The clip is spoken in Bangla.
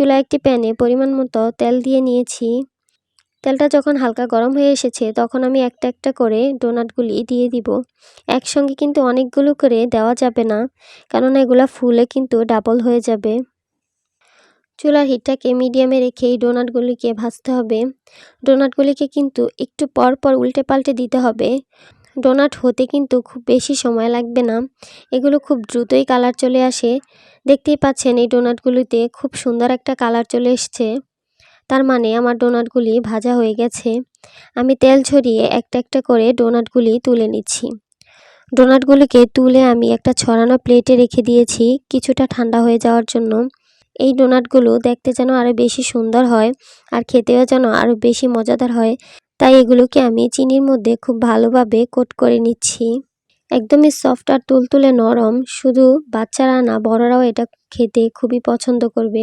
চুলা একটি প্যানে পরিমাণ মতো তেল দিয়ে নিয়েছি। তেলটা যখন হালকা গরম হয়ে এসেছে, তখন আমি একটা একটা করে ডোনাটগুলি দিয়ে দিব। একসঙ্গে কিন্তু অনেকগুলো করে দেওয়া যাবে না কারণ এগুলা ফুলে কিন্তু ডাবল হয়ে যাবে। চুলার হিটটাকে মিডিয়ামে রেখে এই ডোনাটগুলিকে ভাজতে হবে। ডোনাটগুলিকে কিন্তু একটু পর পর উল্টে পাল্টে দিতে হবে। ডোনাট হতে কিন্তু খুব বেশি সময় লাগবে না। এগুলো খুব দ্রুতই কালার চলে আসে। দেখতেই পাচ্ছেন এই ডোনাটগুলিতে খুব সুন্দর একটা কালার চলে এসছে। তার মানে আমার ডোনাটগুলি ভাজা হয়ে গেছে। আমি তেল ছড়িয়ে একটা একটা করে ডোনাটগুলি তুলে নিচ্ছি। ডোনাটগুলিকে তুলে আমি একটা ছড়ানো প্লেটে রেখে দিয়েছি কিছুটা ঠান্ডা হয়ে যাওয়ার জন্য। এই ডোনাটগুলো দেখতে যেন আরও বেশি সুন্দর হয় আর খেতেও যেন আরও বেশি মজাদার হয়। তাই এগুলোকে আমি চিনির মধ্যে খুব ভালোভাবে কোট করে নিচ্ছি। একদমই সফট আর তুলতুলে নরম, শুধু বাচ্চারা না, বড়রাও এটা খেতে খুবই পছন্দ করবে।